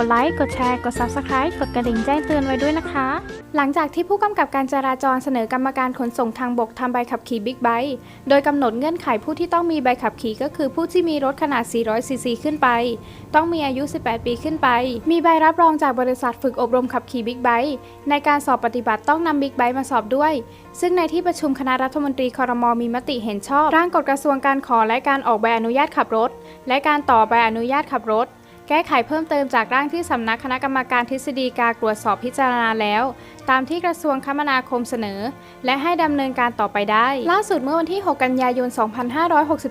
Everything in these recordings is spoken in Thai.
กดไลค์ กดแชร์ กด Subscribe กดกระดิ่งแจ้งเตือนไว้ด้วยนะคะ หลังจากที่ผู้กำกับการจราจรเสนอกรรมการขนส่งทางบกทำใบขับขี่บิ๊กไบค์โดยกำหนดเงื่อนไขผู้ที่ต้องมีใบขับขี่ก็คือผู้ที่มีรถขนาด 400ซีซีขึ้นไป ต้องมีอายุ 18 ปีขึ้นไป มีใบรับรองจากบริษัทฝึกอบรมขับขี่บิ๊กไบค์ในการสอบปฏิบัติต้องนำบิ๊กไบค์มาสอบด้วย ซึ่งในที่ประชุมคณะรัฐมนตรีคอรมอมีมติเห็นชอบ ร่างกฎกระทรวงการขอและการออกใบอนุญาตขับรถ และการต่อใบอนุญาตขับรถ แก้ไขเพิ่มเติมจากร่างที่สำนักคณะกรรมการทฤษฎีการตรวจสอบพิจารณาแล้ว ตามที่กระทรวงคมนาคมเสนอ และให้ดำเนินการต่อไปได้ ล่าสุดเมื่อวันที่ 6 กันยายน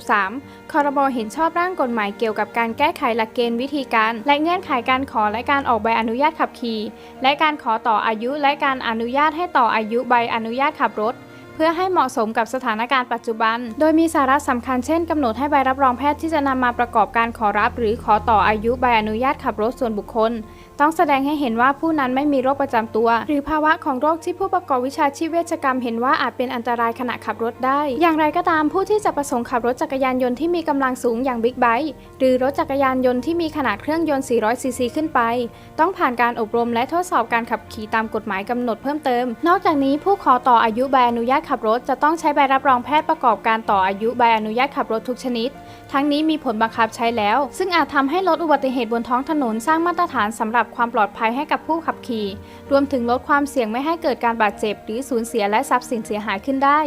2563 คอรมอเห็นชอบร่างกฎหมายเกี่ยวกับการแก้ไขหลักเกณฑ์วิธีการ และเงื่อนไขการขอและการออกใบอนุญาตขับขี่ และการขอต่ออายุและการอนุญาตให้ต่ออายุใบอนุญาตขับรถ เพื่อให้เหมาะสมกับสถานการณ์ปัจจุบัน โดยมีสาระสำคัญเช่นกำหนดให้ใบรับรองแพทย์ที่จะนำมาประกอบการขอรับ หรือขอต่ออายุใบอนุญาตขับรถส่วนบุคคล ต้องแสดงให้เห็นว่าผู้นั้นไม่มีโรคประจำตัว หรือภาวะของโรคที่ผู้ประกอบวิชาชีพเวชกรรมเห็นว่าอาจเป็นอันตรายขณะขับรถได้ อย่างไรก็ตามผู้ที่จะประสงค์ขับรถจักรยานยนต์ที่มีกำลังสูงอย่างบิ๊กไบค์หรือรถจักรยานยนต์ที่มีขนาดเครื่องยนต์ 400 ซีซีขึ้นไป ต้องผ่านการอบรมและทดสอบการขับขี่ตามกฎหมายกำหนดเพิ่มเติม นอกจากนี้ผู้ขอต่ออายุใบอนุญาตขับรถจะต้องใช้ใบรับรองแพทย์ประกอบการต่ออายุใบอนุญาตขับรถทุกชนิด ทั้งนี้มีผลบังคับใช้แล้ว ซึ่งอาจทำให้ลดอุบัติเหตุบนท้องถนนสร้างมาตรฐานสำหรับความปลอดภัยให้กับผู้ขับขี่ รวมถึงลดความเสี่ยงไม่ให้เกิดการบาดเจ็บ หรือสูญเสียและทรัพย์สินเสียหายขึ้นได้